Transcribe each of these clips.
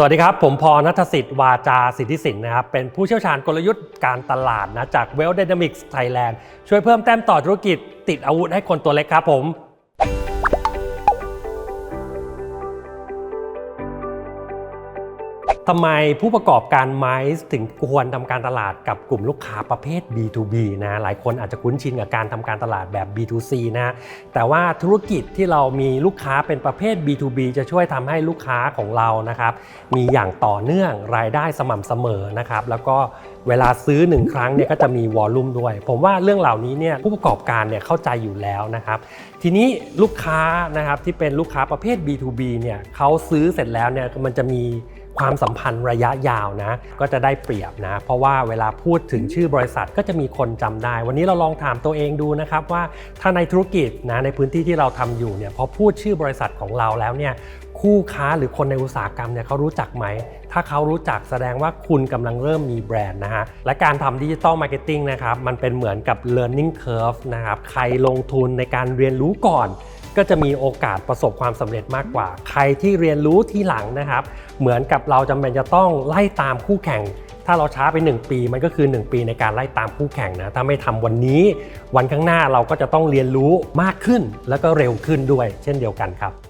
สวัสดีครับ ผมพอนัทสิทธิ์วาจาสิทธิสินนะครับ เป็นผู้เชี่ยวชาญกลยุทธ์การตลาดนะจาก Well Dynamics Thailand ช่วยเพิ่มแต้มต่อธุรกิจติดอาวุธให้คนตัวเล็กครับผม ทำไมผู้ประกอบการไม้ถึงควรทำการตลาดกับกลุ่มลูกค้าประเภท B2B นะหลายคนอาจจะคุ้นชินกับการทำการตลาดแบบ B2C นะแต่ว่าธุรกิจที่เรามีลูกค้าเป็นประเภท B2B จะช่วยทำให้ลูกค้าของเรานะครับมีอย่างต่อเนื่องรายได้สม่ำเสมอนะครับแล้วก็เวลาซื้อหนึ่งครั้งเนี่ยก็จะมีวอลลุ่มด้วย ผมว่าเรื่องเหล่านี้เนี่ยผู้ประกอบการเนี่ยเข้าใจอยู่แล้วนะครับทีนี้ลูกค้านะครับที่เป็นลูกค้าประเภท B2B เนี่ยเขาซื้อเสร็จแล้วเนี่ยมันจะมี ความสัมพันธ์ระยะยาวนะ ก็จะได้เปรียบนะ เพราะว่าเวลาพูดถึงชื่อบริษัทก็จะมีคนจำได้ วันนี้เราลองถามตัวเองดูนะครับว่าถ้าในธุรกิจนะในพื้นที่ที่เราทำอยู่เนี่ยพอพูดชื่อบริษัทของเราแล้วเนี่ยคู่ค้าหรือคนในอุตสาหกรรมเนี่ยเขารู้จักไหม ถ้าเขารู้จักแสดงว่าคุณกำลังเริ่มมีแบรนด์นะฮะ และการทำดิจิตอลมาร์เก็ตติ้งนะครับ มันเป็นเหมือนกับ learning curve นะครับ ใครลงทุนในการเรียนรู้ก่อน ก็จะมีโอกาสประสบความสำเร็จมากกว่า ใครที่เรียนรู้ทีหลังนะครับ เหมือนกับเราจำเป็นจะต้องไล่ตามคู่แข่ง ถ้าเราช้าไป 1 ปีมันก็คือ 1 ปีในการไล่ตามคู่แข่งนะ ถ้าไม่ทำวันนี้ วันข้างหน้าเราก็จะต้องเรียนรู้มากขึ้น แล้วก็เร็วขึ้นด้วย เช่นเดียวกันครับ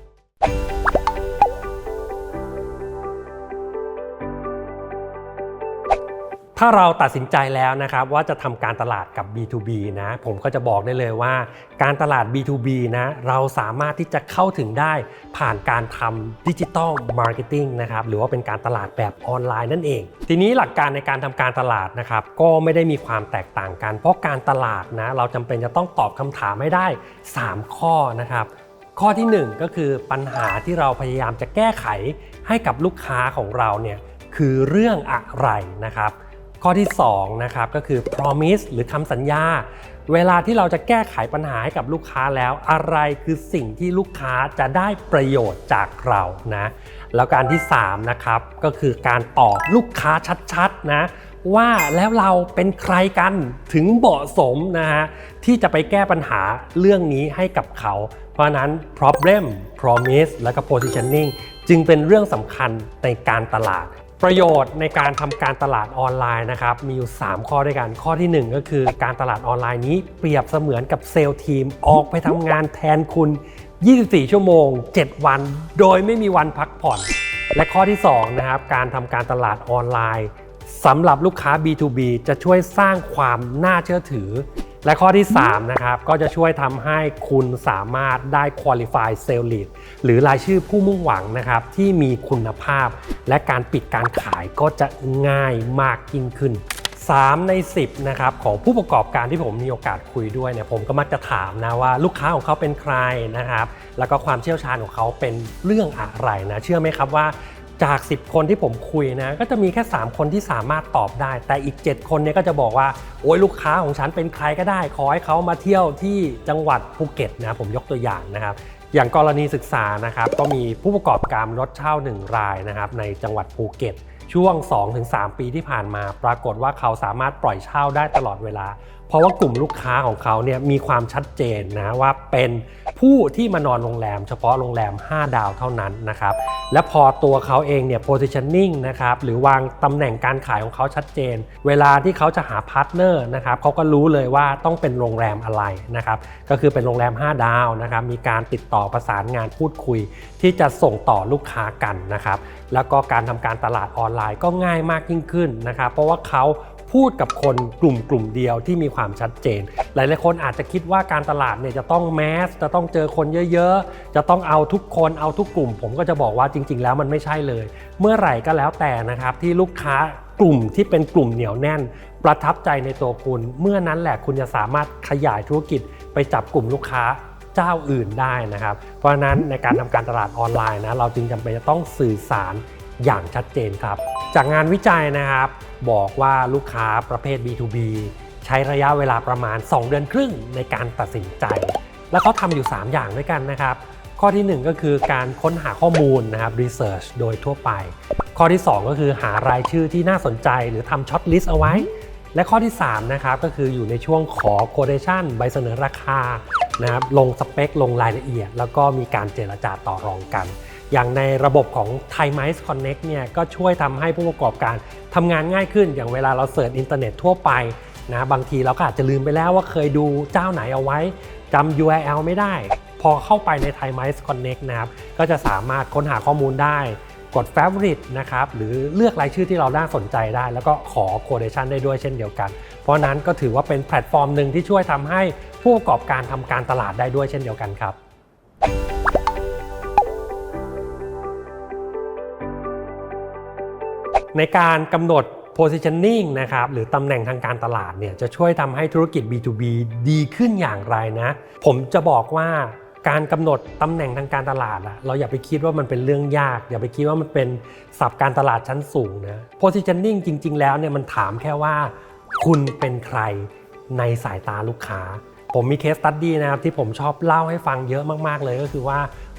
ถ้าเราตัดสินใจแล้วนะครับว่าจะทำการตลาดกับ B2B นะผมก็จะบอกได้เลยว่า การตลาด B2B นะเราสามารถที่จะเข้าถึงได้ผ่านการทำดิจิตอลมาร์เก็ตติ้งนะครับหรือว่าเป็นการตลาดแบบออนไลน์นั่นเอง ทีนี้หลักการในการทำการตลาดนะครับก็ไม่ได้มีความแตกต่างกัน เพราะการตลาดนะเราจำเป็นจะต้องตอบคำถามให้ได้ 3 ข้อนะครับข้อที่ 1 ก็คือปัญหาที่เราพยายามจะแก้ไขให้กับลูกค้าของเราเนี่ยคือเรื่องอะไรนะครับ ข้อที่2นะครับก็คือ promise หรือคำสัญญา เวลาที่เราจะแก้ไขปัญหาให้กับลูกค้าแล้วอะไรคือสิ่งที่ลูกค้าจะได้ประโยชน์จากเรานะแล้วการที่3นะครับก็คือการตอบลูกค้าชัดๆนะว่าแล้วเราเป็นใครกันถึงเหมาะสมนะฮะที่จะไปแก้ปัญหาเรื่องนี้ให้กับเขา เพราะนั้น problem promise แล้วก็ positioning จึงเป็นเรื่องสำคัญในการตลาด ประโยชน์ในการทำการตลาดออนไลน์นะครับมีอยู่ 3 ข้อด้วยกัน ข้อทีหนึ่1 ก็คือการตลาดออนไลน์นี้เปรียบเสมือนกับเซลล์ทีมออกไปทำงานแทนคุณ 24 ชั่วโมง 7 วัน โดยไม่มีวันพักผ่อน และข้อที่2นะครับการทำการตลาดออนไลน์สำหรับลูกค้า B2B จะช่วยสร้างความน่าเชื่อถือ และข้อที่ 3 นะครับ ก็จะช่วยทำให้คุณสามารถได้ Qualify Sale Lead หรือรายชื่อผู้มุ่งหวังนะครับ ที่มีคุณภาพ และการปิดการขายก็จะง่ายมากยิ่งขึ้น 3 ใน 10นะครับของผู้ประกอบการที่ผมมีโอกาสคุยด้วยเนี่ยผมก็มักจะถามนะว่าลูกค้าของเขาเป็นใครนะครับ แล้วก็ความเชี่ยวชาญของเขาเป็นเรื่องอะไรนะ เชื่อไหมครับว่า จาก 10 คนที่ผมคุยนะก็จะมีแค่ 3 คนที่สามารถตอบได้ แต่อีก 7 คนเนี่ยก็จะบอกว่า โอ้ยลูกค้าของฉันเป็นใครก็ได้ ขอให้เขามาเที่ยวที่จังหวัดภูเก็ตนะผมยกตัวอย่างนะครับ อย่างกรณีศึกษานะครับก็มีผู้ประกอบการรถเช่า 1 รายนะครับในจังหวัดภูเก็ตช่วง 2-3 ปีที่ผ่านมา ปรากฏว่าเขาสามารถปล่อยเช่าได้ตลอดเวลา เพราะว่ากลุ่มลูกค้าของเขาเนี่ยมีความชัดเจนนะว่าเป็นผู้ที่มานอนโรงแรม เฉพาะโรงแรม 5 ดาวเท่านั้นนะครับและพอตัวเขาเองเนี่ย positioning นะครับหรือวางตำแหน่งการขายของเขาชัดเจน เวลาที่เขาจะหาพาร์ทเนอร์นะครับเขาก็รู้เลยว่าต้องเป็นโรงแรมอะไรนะครับก็คือเป็นโรงแรม 5 ดาวนะครับมีการติดต่อประสานงานพูดคุย ที่จะส่งต่อลูกค้ากันนะครับแล้วก็การทำการตลาดออนไลน์ก็ง่ายมากยิ่งขึ้นนะครับเพราะว่าเขา พูดกับคนกลุ่มกลุ่มเดียวที่มีความชัดเจน หลายๆคนอาจจะคิดว่าการตลาดเนี่ยจะต้องแมสจะต้องเจอคนเยอะๆ จะต้องเอาทุกคนเอาทุกกลุ่ม ผมก็จะบอกว่าจริง ๆ แล้วมันไม่ใช่เลย เมื่อไหร่ก็แล้วแต่นะครับที่ลูกค้ากลุ่มที่เป็นกลุ่มเหนียวแน่น ประทับใจในตัวคุณ เมื่อนั้นแหละคุณจะสามารถขยายธุรกิจไปจับกลุ่มลูกค้าเจ้าอื่นได้นะครับ เพราะฉะนั้นในการทำการตลาดออนไลน์นะเราจึงจำเป็นจะต้องสื่อสารอย่างชัดเจนครับ จากงานวิจัยนะครับ บอกว่าลูกค้าประเภท B2B ใช้ระยะเวลาประมาณ 2 เดือนครึ่งในการตัดสินใจ แล้วเขาทำอยู่ 3 อย่างด้วยกันนะครับ ข้อทีหนึ่1 ก็คือการค้นหาข้อมูลนะครับ research โดยทั่วไป ข้อที่ 2 ก็คือหารายชื่อที่น่าสนใจหรือทำช็อตลิสต์เอาไว้ และข้อที่ 3 นะครับ ก็คืออยู่ในช่วงขอ quotation ใบเสนอราคานะครับลงสเปค ลงรายละเอียด แล้วก็มีการเจรจาต่อรองกัน อย่างในระบบของ Thai Mice Connect เนี่ยก็ช่วยทำให้ผู้ประกอบการทำงานง่ายขึ้น อย่างเวลาเราเสิร์ชอินเทอร์เน็ตทั่วไปนะบางทีเราก็อาจจะลืมไปแล้วว่าเคยดูเจ้าไหนเอาไว้จำ URL ไม่ได้ พอเข้าไปใน Thai Mice Connect นะครับก็จะสามารถค้นหาข้อมูลได้ กด Favorite นะครับหรือเลือกรายชื่อที่เราน่าสนใจได้ แล้วก็ขอ Quotation ได้ด้วยเช่นเดียวกัน เพราะฉะนั้นก็ถือว่าเป็นแพลตฟอร์มหนึ่งที่ช่วยทำให้ผู้ประกอบการทำการตลาดได้ด้วยเช่นเดียวกันครับ ในการกำหนด positioning นะครับหรือตำแหน่งทางการตลาดเนี่ยจะช่วยทำให้ธุรกิจ B2B ดีขึ้นอย่างไรนะ ผมจะบอกว่าการกำหนดตำแหน่งทางการตลาดอะเราอย่าไปคิดว่ามันเป็นเรื่องยาก อย่าไปคิดว่ามันเป็นศัพท์การตลาดชั้นสูงนะ positioning จริง ๆ แล้วเนี่ยมันถามแค่ว่า คุณเป็นใครในสายตาลูกค้า ผมมีเคสตัดดี้นะครับที่ผมชอบเล่าให้ฟังเยอะมาก ๆ เลยก็คือว่า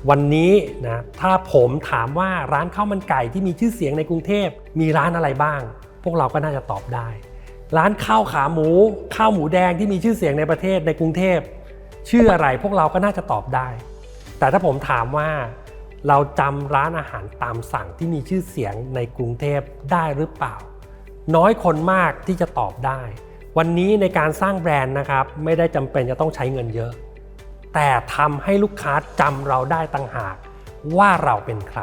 วันนี้นะถ้าผมถามว่าร้านข้าวมันไก่ที่มีชื่อเสียงในกรุงเทพมีร้านอะไรบ้าง พวกเราก็น่าจะตอบได้ ร้านข้าวขาหมู ข้าวหมูแดงที่มีชื่อเสียงในประเทศในกรุงเทพชื่ออะไรพวกเราก็น่าจะตอบได้ แต่ถ้าผมถามว่าเราจำร้านอาหารตามสั่งที่มีชื่อเสียงในกรุงเทพได้หรือเปล่า น้อยคนมากที่จะตอบได้ วันนี้ในการสร้างแบรนด์นะครับ ไม่ได้จำเป็นจะต้องใช้เงินเยอะ แต่ทำให้ลูกค้าจำเราได้ต่างหากว่าเราเป็นใคร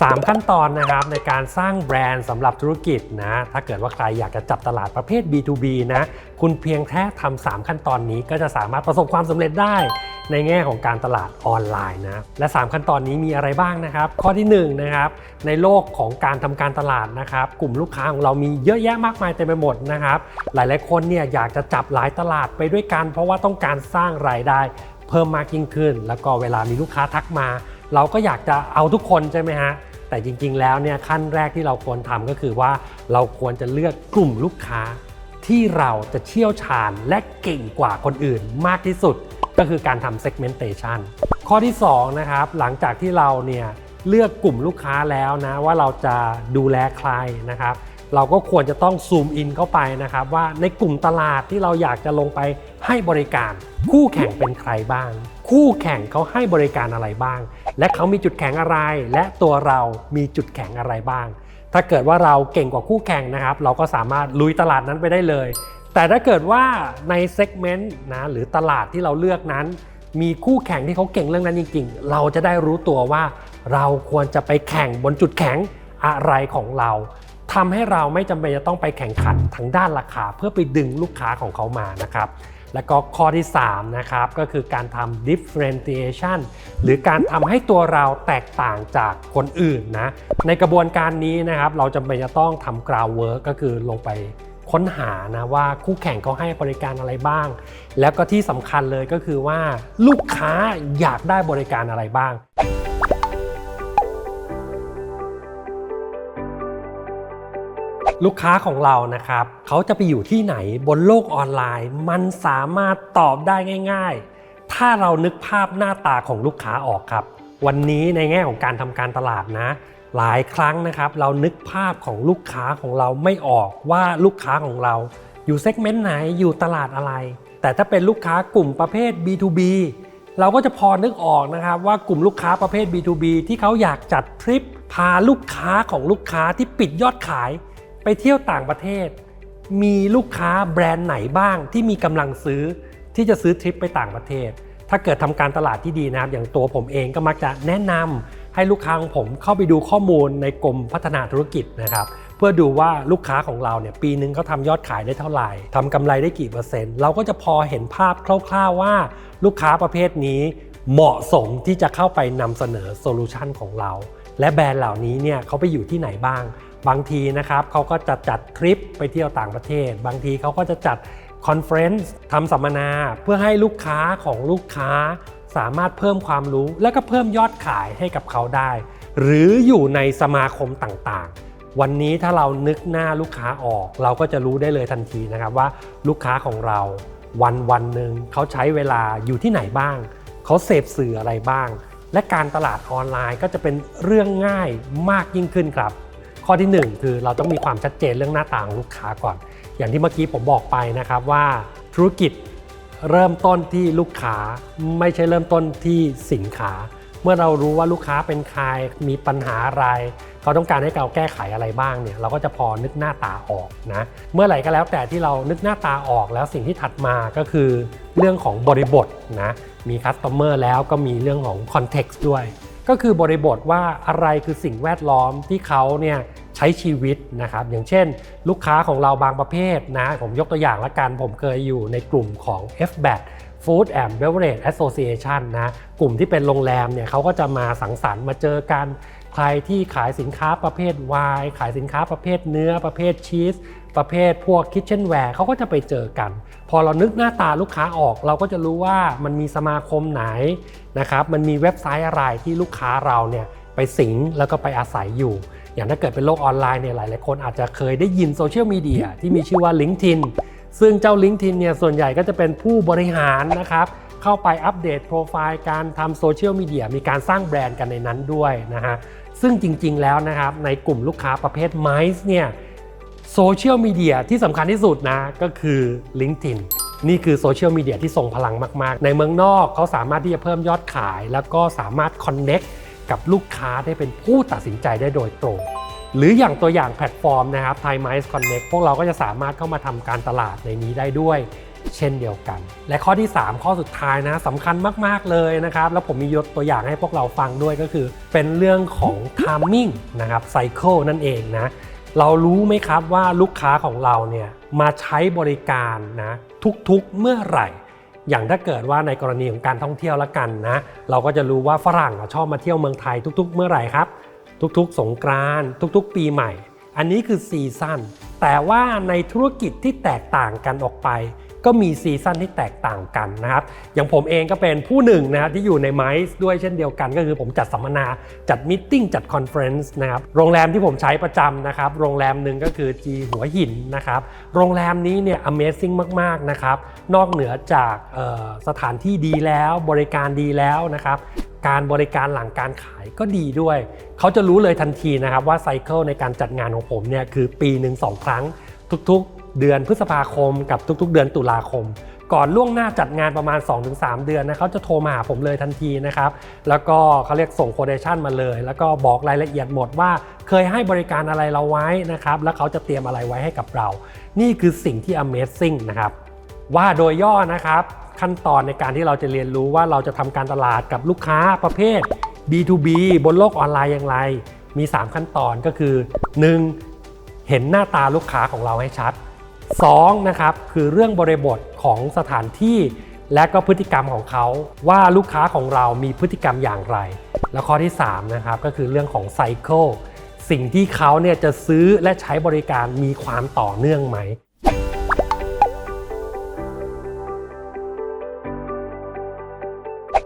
3 ขั้นตอนนะครับในการสร้างแบรนด์สำหรับธุรกิจนะ ถ้าเกิดว่าใครอยากจะจับตลาดประเภท B2B นะ คุณเพียงแค่ทำ3ขั้นตอนนี้ก็จะสามารถประสบความสำเร็จได้ในแง่ของการตลาดออนไลน์นะ และ 3 ขั้นตอนนี้มีอะไรบ้างนะครับ ข้อที่1นะครับในโลกของการทำการตลาดนะครับ กลุ่มลูกค้าของเรามีเยอะแยะมากมายเต็มไปหมดนะครับ หลาย ๆ คนเนี่ยอยากจะจับหลายตลาดไปด้วยกัน เพราะว่าต้องการสร้างรายได้ เพิ่มมากยิ่งขึ้น แล้วก็เวลามีลูกค้าทักมา เราก็อยากจะเอาทุกคนใช่ไหมฮะแต่จริงๆ แล้วเนี่ยขั้นแรกที่เราควรทำก็คือว่าเราควรจะเลือกกลุ่มลูกค้า ที่เราจะเชี่ยวชาญและเก่งกว่าคนอื่นมากที่สุด ก็คือการทำ segmentation ข้อที่2นะครับหลังจากที่เราเนี่ยเลือกกลุ่มลูกค้าแล้วนะว่าเราจะดูแลใครนะครับ เราก็ควรจะต้องซูมอินเข้าไปนะครับว่าในกลุ่มตลาดที่เราอยากจะลงไปให้บริการ คู่แข่งเป็นใครบ้าง คู่แข่งเขาให้บริการอะไรบ้าง และเขามีจุดแข็งอะไร และตัวเรามีจุดแข็งอะไรบ้าง ถ้าเกิดว่าเราเก่งกว่าคู่แข่งนะครับ เราก็สามารถลุยตลาดนั้นไปได้เลย แต่ถ้าเกิดว่าในเซกเมนต์นะหรือตลาดที่เราเลือกนั้น มีคู่แข่งที่เขาเก่งเรื่องนั้นจริง ๆ เราจะได้รู้ตัวว่า เราควรจะไปแข่งบนจุดแข็งอะไรของเรา ทำให้เราไม่จำเป็นจะต้องไปแข่งขันทางด้านราคา เพื่อไปดึงลูกค้าของเขามานะครับแล้วก็ข้อที่3นะครับก็คือการทำ differentiation หรือการทำให้ตัวเราแตกต่างจากคนอื่นนะในกระบวนการนี้นะครับเราจำเป็นจะต้องทำ groundwork ก็คือลงไปค้นหานะว่าคู่แข่งเขาให้บริการอะไรบ้าง แล้วก็ที่สำคัญเลยก็คือว่าลูกค้าอยากได้บริการอะไรบ้าง ลูกค้าของเรานะครับ เขาจะไปอยู่ที่ไหนบนโลกออนไลน์ มันสามารถตอบได้ง่าย ๆ ถ้าเรานึกภาพหน้าตาของลูกค้าออกครับ วันนี้ในแง่ของการทำการตลาดนะ หลายครั้งนะครับ เรานึกภาพของลูกค้าของเราไม่ออกว่าลูกค้าของเรา อยู่เซกเมนต์ไหนอยู่ตลาดอะไร แต่ถ้าเป็นลูกค้ากลุ่มประเภท B2B เราก็จะพอนึกออกนะครับว่ากลุ่มลูกค้าประเภท B2B ที่เขาอยากจัดทริปพาลูกค้าของลูกค้าที่ปิดยอดขาย ไปเที่ยวต่างประเทศ มีลูกค้าแบรนด์ไหนบ้างที่มีกำลังซื้อที่จะซื้อทริปไปต่างประเทศ ถ้าเกิดทำการตลาดที่ดีนะครับ อย่างตัวผมเองก็มักจะแนะนำให้ลูกค้าของผมเข้าไปดูข้อมูลในกรมพัฒนาธุรกิจนะครับเพื่อดูว่าลูกค้าของเราเนี่ยปีนึงเขาทำยอดขายได้เท่าไหร่ทำกำไรได้กี่เปอร์เซ็นต์ เราก็จะพอเห็นภาพคร่าวๆว่า ลูกค้าประเภทนี้เหมาะสมที่จะเข้าไปนำเสนอโซลูชันของเรา และแบรนด์เหล่านี้เนี่ยเขาไปอยู่ที่ไหนบ้าง บางทีนะครับเขาก็จะจัดทริปไปเที่ยวต่างประเทศ บางทีเขาก็จะจัดคอนเฟรนซ์ทำสัมมนา เพื่อให้ลูกค้าของลูกค้าสามารถเพิ่มความรู้และก็เพิ่มยอดขายให้กับเขาได้ หรืออยู่ในสมาคมต่างๆ วันนี้ถ้าเรานึกหน้าลูกค้าออก เราก็จะรู้ได้เลยทันทีนะครับว่าลูกค้าของเราวันวันหนึ่งเขาใช้เวลาอยู่ที่ไหนบ้าง เขาเสพสื่ออะไรบ้าง และการตลาดออนไลน์ก็จะเป็นเรื่องง่ายมากยิ่งขึ้นครับ ข้อที่ 1 คือเราต้องมีความชัดเจนเรื่องหน้าตาของลูกค้าก่อน อย่างที่เมื่อกี้ผมบอกไปนะครับว่าธุรกิจเริ่มต้นที่ลูกค้าไม่ใช่เริ่มต้นที่สินค้า เมื่อเรารู้ว่าลูกค้าเป็นใครมีปัญหาอะไร เขาต้องการให้เราแก้ไขอะไรบ้างเนี่ยเราก็จะพอนึกหน้าตาออกนะเมื่อไหร่ก็แล้วแต่ที่เรานึกหน้าตาออกแล้วสิ่งที่ถัดมาก็คือเรื่องของบริบทนะมีคัสตอมเมอร์แล้วก็มีเรื่องของคอนเท็กซ์ด้วย ก็คือบริบทว่าอะไรคือสิ่งแวดล้อมที่เขาเนี่ยใช้ชีวิตนะครับ อย่างเช่น ลูกค้าของเราบางประเภทนะผมยกตัวอย่างละกัน ผมเคยอยู่ในกลุ่มของ FBAT Food and Beverage Association นะกลุ่มที่เป็นโรงแรมเนี่ยเขาก็จะมาสังสรรค์มาเจอกัน ใครที่ขายสินค้าประเภทไวน์ขายสินค้าประเภทเนื้อประเภทชีส ประเภทพวกคิ t เช่นแวร์เขาก็จะไปเจอกัน พอเรานึกหน้าตาลูกค้าออก เราก็จะรู้ว่ามันมีสมาคมไหนนะครับมันมีเว็บไซต์อะไรที่ลูกค้าเราเนี่ยไปสิงแล้วก็ไปอาศัยอยู่ อย่างถ้าเกิดเป็นโลกออนไลน์เนี่ยหลายๆคนอาจจะเคยได้ยินโซเชียลมีเดียที่มีชื่อว่า LinkedIn ซึ่งเจ้า LinkedIn เนี่ยส่วนใหญ่ก็จะเป็นผู้บริหารนะครับเข้าไปอัปเดตโปรไฟล์การทำโซเชียลมีเดียมีการสร้างแบรนด์กันในนั้นด้วยนะฮะซึ่งจริงๆแล้วนะครับในกลุ่มลูกค้าประเภทไมซ์เนี่ย โซเชียลมีเดียที่สำคัญที่สุดนะก็คือ LinkedIn นี่คือโซเชียลมีเดียที่ทรงพลังมาก ๆ ในเมืองนอกเขาสามารถที่จะเพิ่มยอดขาย แล้วก็สามารถ Connect กับลูกค้าได้เป็นผู้ตัดสินใจได้โดยตรง หรืออย่างตัวอย่างแพลตฟอร์มนะครับ Thai Mice Connect พวกเราก็จะสามารถเข้ามาทำการตลาดในนี้ได้ด้วย เช่นเดียวกัน และข้อที่ 3 ข้อสุดท้ายนะสำคัญมาก ๆ เลยนะครับ แล้วผมมียกตัวอย่างให้พวกเราฟังด้วยก็คือ เป็นเรื่องของ timing นะครับ cycle นั่นเองนะ เรารู้ไหมครับว่าลูกค้าของเราเนี่ยมาใช้บริการนะทุกๆเมื่อไหร่ อย่างถ้าเกิดว่าในกรณีของการท่องเที่ยวละกันนะเราก็จะรู้ว่าฝรั่งชอบมาเที่ยวเมืองไทยทุก ๆ เมื่อไหร่ครับ ทุกๆ สงกรานต์ทุก ๆ ปีใหม่ อันนี้คือซีซั่นแต่ว่าในธุรกิจที่แตกต่างกันออกไป ก็มีซีซั่นที่แตกต่างกันนะครับ อย่างผมเองก็เป็นผู้หนึ่งนะครับที่อยู่ในไมซ์ด้วยเช่นเดียวกันก็คือผมจัดสัมมนาจัดมิทติ้งจัดคอนเฟรนซ์นะครับโรงแรมที่ผมใช้ประจำนะครับ โรงแรมหนึ่งก็คือ G หัวหินนะครับโรงแรมนี้เนี่ย Amazing มากๆนะครับนอกเหนือจากสถานที่ดีแล้วบริการดีแล้วนะครับการบริการหลังการขายก็ดีด้วย เขาจะรู้เลยทันทีนะครับว่าไซเคิลในการจัดงานของผมเนี่ยคือปีหนึ่งสองครั้งทุกๆ เดือนพฤษภาคมกับทุก ๆ เดือนตุลาคม ก่อนล่วงหน้าจัดงานประมาณ 2-3 เดือนนะเขาจะโทรมาหาผมเลยทันทีนะครับแล้วก็เขาเรียกส่งโคเดชันมาเลย แล้วก็บอกรายละเอียดหมดว่าเคยให้บริการอะไรเราไว้นะครับแล้วเขาจะเตรียมอะไรไว้ให้กับเรา นี่คือสิ่งที่ Amazing นะครับว่าโดยย่อนะครับขั้นตอนในการที่เราจะเรียนรู้ว่าเราจะทำการตลาดกับลูกค้าประเภท B2B บนโลกออนไลน์อย่างไร มี 3 ขั้นตอนก็คือ 1. เห็นหน้าตาลูกค้าของเราให้ชัด 2. นะครับคือเรื่องบริบทของสถานที่และก็พฤติกรรมของเขาว่าลูกค้าของเรามีพฤติกรรมอย่างไร แล้วข้อที่3นะครับก็คือเรื่องของไซเคิลสิ่งที่เขาเนี่ยจะซื้อและใช้บริการมีความต่อเนื่องไหม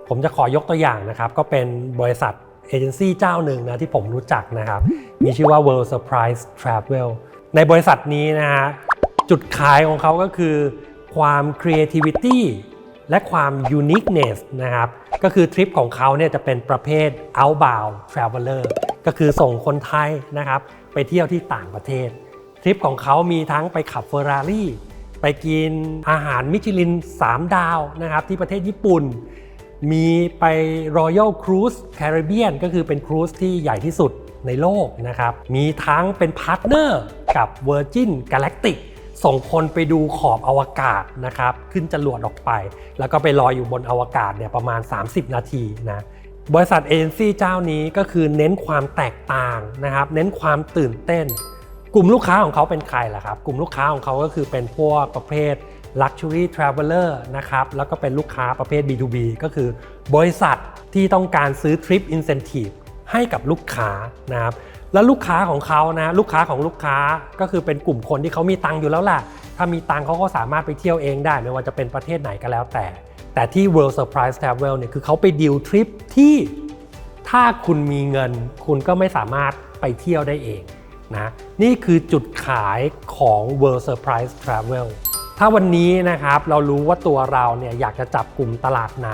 ผมจะขอยกตัวอย่างนะครับ ก็เป็นบริษัทเอเจนซี่เจ้าหนึ่งนะที่ผมรู้จักนะครับ มีชื่อว่า World Surprise Travel ในบริษัทนี้นะฮะ จุดขายของเขาก็คือความ creativity และความ uniqueness นะครับ ก็คือทริปของเขาเนี่ยจะเป็นประเภท outbound traveler ก็คือส่งคนไทยนะครับ ไปเที่ยวที่ต่างประเทศ ทริปของเขามีทั้งไปขับเฟอร์รารี่ไปกินอาหารมิชลิน 3 ดาวนะครับ ที่ประเทศญี่ปุ่น มีไป Royal Cruise Caribbean ก็คือเป็นครูซที่ใหญ่ที่สุดในโลกนะครับ มีทั้งเป็นพาร์ทเนอร์กับ Virgin Galactic ส่งคนไปดูขอบอวกาศนะครับ ขึ้นจรวดออกไป แล้วก็ไปลอยอยู่บนอวกาศเนี่ยประมาณ 30 นาทีนะบริษัทเอเจนซี่เจ้านี้ก็คือเน้นความแตกต่างนะครับ เน้นความตื่นเต้น กลุ่มลูกค้าของเขาเป็นใครล่ะครับ กลุ่มลูกค้าของเขาก็คือเป็นพวกประเภท Luxury Traveler นะครับ แล้วก็เป็นลูกค้าประเภท B2B ก็คือบริษัทที่ต้องการซื้อ Trip Incentive ให้กับลูกค้านะครับ แล้วลูกค้าของเขานะลูกค้าของลูกค้าก็คือเป็นกลุ่มคนที่เขามีตังค์อยู่แล้วล่ะ ถ้ามีตังค์เขาก็สามารถไปเที่ยวเองได้ ไม่ว่าจะเป็นประเทศไหนก็แล้วแต่ แต่ที่ World Surprise Travel เนี่ยคือเขาไปดีลทริปที่ถ้าคุณมีเงิน คุณก็ไม่สามารถไปเที่ยวได้เองนะนี่คือจุดขายของ World Surprise Travel ถ้าวันนี้นะครับเรารู้ว่าตัวเราเนี่ยอยากจะจับกลุ่มตลาดไหน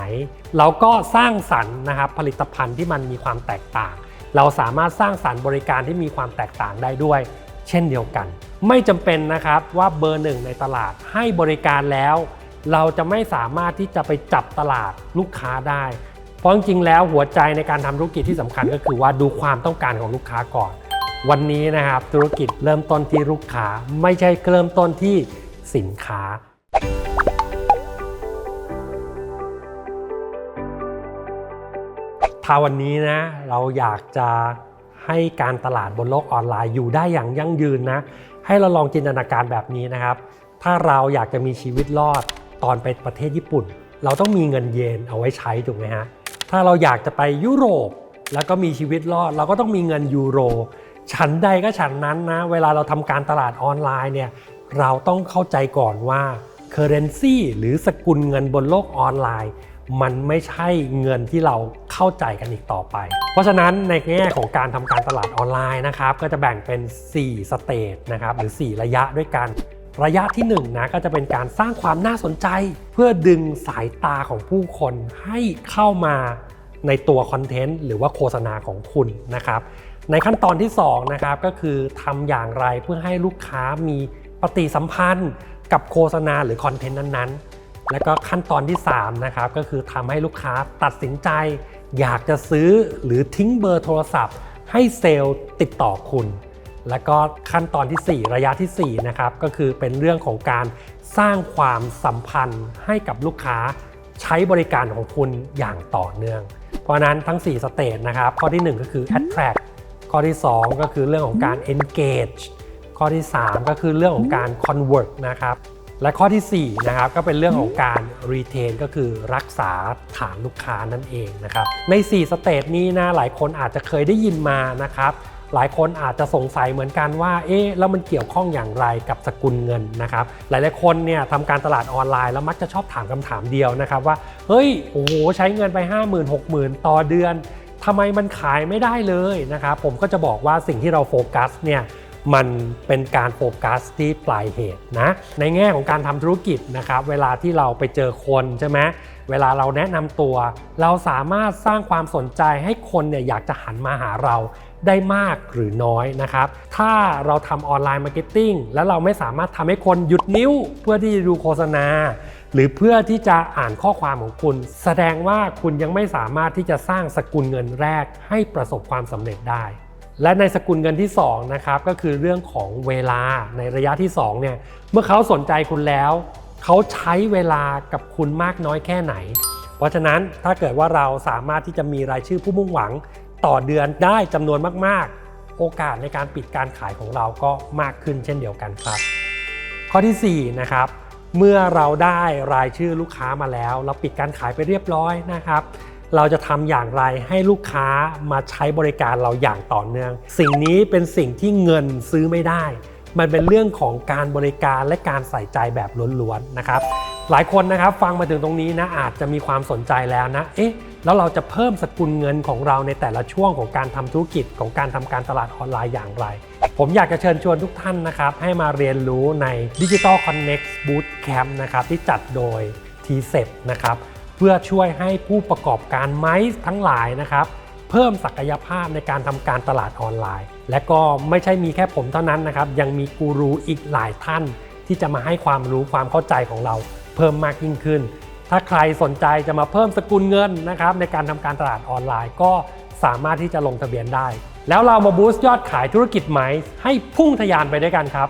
เราก็สร้างสรรค์นะครับผลิตภัณฑ์ที่มันมีความแตกต่าง เราสามารถสร้างสรรค์บริการที่มีความแตกต่างได้ด้วย เช่นเดียวกัน ไม่จำเป็นนะครับว่าเบอร์หนึ่งในตลาดให้บริการแล้ว เราจะไม่สามารถที่จะไปจับตลาดลูกค้าได้ เพราะจริงๆแล้วหัวใจในการทำธุรกิจที่สำคัญก็คือว่าดูความต้องการของลูกค้าก่อน วันนี้นะครับธุรกิจเริ่มต้นที่ลูกค้าไม่ใช่เริ่มต้นที่สินค้า ถ้าวันนี้นะเราอยากจะให้การตลาดบนโลกออนไลน์อยู่ได้อย่างยั่งยืนนะให้เราลองจินตนาการแบบนี้นะครับ ถ้าเราอยากจะมีชีวิตรอดตอนไปประเทศญี่ปุ่น เราต้องมีเงินเยนเอาไว้ใช้ถูกไหมฮะถ้าเราอยากจะไปยุโรป แล้วก็มีชีวิตรอด เราก็ต้องมีเงินยูโร ฉันใดก็ฉันนั้นนะ เวลาเราทำการตลาดออนไลน์เนี่ยเราต้องเข้าใจก่อนว่า Currency หรือสกุลเงินบนโลกออนไลน์ มันไม่ใช่เงินที่เราเข้าใจกันอีกต่อไป เพราะฉะนั้นในแง่ของการทำการตลาดออนไลน์นะครับ ก็จะแบ่งเป็น 4 สเตจนะครับ หรือ 4 ระยะด้วยกัน ระยะที่1นงนะก็จะเป็นการสร้างความน่าสนใจ เพื่อดึงสายตาของผู้คนให้เข้ามาในตัวคอนเทนต์หรือว่าโฆษณาของคุณนะครับ ในขั้นตอนที่2นะครับก็คือทำอย่างไรเพื่อให้ลูกค้ามีปฏิสัมพันธ์กับโฆษณาหรือคอนเทนต์นั้นๆ แล้วก็ขั้นตอนที่ 3 นะครับ ก็คือทำให้ลูกค้าตัดสินใจ อยากจะซื้อหรือทิ้งเบอร์โทรศัพท์ ให้เซลล์ติดต่อคุณ แล้วก็ขั้นตอนทีสี่ 4 ระยะที่ 4 นะครับ ก็คือเป็นเรื่องของการสร้างความสัมพันธ์ให้กับลูกค้าใช้บริการของคุณอย่างต่อเนื่อง เพราะฉะนั้นทั้ง 4 สเตจนะครับ ข้อที่ 1 ก็คือ attract ข้อที่ 2 ก็คือเรื่องของการ engage ข้อที่ 3 ก็คือเรื่องของการ convert นะครับ และข้อทีสี่ 4 นะครับ ก็เป็นเรื่องของการ retain ก็คือรักษาฐานลูกค้านั่นเองนะครับ ใน 4 สเตจนี้นะหลายคนอาจจะเคยได้ยินมานะครับ หลายคนอาจจะสงสัยเหมือนกันว่า เอ๊ะแล้วมันเกี่ยวข้องอย่างไรกับสกุลเงินนะครับ หลายๆคนเนี่ยทำการตลาดออนไลน์แล้วมักจะชอบถามคำถามเดียวนะครับว่า เฮ้ยโอ้โหใช้เงินไป 5 0 0 0 0 6 0 0 0ต่อเดือนทำไมมันขายไม่ได้เลยนะครับผมก็จะบอกว่าสิ่งที่เราโฟกัสเนี่ย มันเป็นการโฟกัสที่ปลายเหตุนะ ในแง่ของการทำธุรกิจนะครับ เวลาที่เราไปเจอคนใช่ไหมเวลาเราแนะนำตัว เราสามารถสร้างความสนใจให้คนเนี่ยอยากจะหันมาหาเราได้มากหรือน้อยนะครับ ถ้าเราทำออนไลน์มาร์เก็ตติ้งแล้วเราไม่สามารถทำให้คนหยุดนิ้วเพื่อที่จะดูโฆษณา หรือเพื่อที่จะอ่านข้อความของคุณ แสดงว่าคุณยังไม่สามารถที่จะสร้างสกุลเงินแรกให้ประสบความสำเร็จได้ และในสกุลเงินที่2นะครับก็คือเรื่องของเวลาในระยะที่2เนี่ยเมื่อเขาสนใจคุณแล้ว เขาใช้เวลากับคุณมากน้อยแค่ไหน เพราะฉะนั้นถ้าเกิดว่าเราสามารถที่จะมีรายชื่อผู้มุ่งหวัง ต่อเดือนได้จำนวนมาก ๆ โอกาสในการปิดการขายของเราก็มากขึ้นเช่นเดียวกันครับ ข้อที่4นะครับเมื่อเราได้รายชื่อลูกค้ามาแล้ว เราปิดการขายไปเรียบร้อยนะครับ เราจะทำอย่างไรให้ลูกค้ามาใช้บริการเราอย่างต่อเนื่อง สิ่งนี้เป็นสิ่งที่เงินซื้อไม่ได้ มันเป็นเรื่องของการบริการและการใส่ใจแบบล้วนๆนะครับ หลายคนนะครับฟังมาถึงตรงนี้นะอาจจะมีความสนใจแล้วนะ เอ๊ะแล้วเราจะเพิ่มสกุลเงินของเราในแต่ละช่วงของการทำธุรกิจของการทำการตลาดออนไลน์อย่างไร ผมอยากจะเชิญชวนทุกท่านนะครับ ให้มาเรียนรู้ใน Digital Connect Bootcamp นะครับที่จัดโดย t c e p นะครับ เพื่อช่วยให้ผู้ประกอบการไม้ทั้งหลายนะครับ เพิ่มศักยภาพในการทำการตลาดออนไลน์ และก็ไม่ใช่มีแค่ผมเท่านั้นนะครับ ยังมีกูรูอีกหลายท่าน ที่จะมาให้ความรู้ความเข้าใจของเรา เพิ่มมากยิ่งขึ้น ถ้าใครสนใจจะมาเพิ่มสกุลเงินนะครับ ในการทำการตลาดออนไลน์ ก็สามารถที่จะลงทะเบียนได้ แล้วเรามาบูสต์ยอดขายธุรกิจไหมให้พุ่งทะยานไปด้วยกันครับ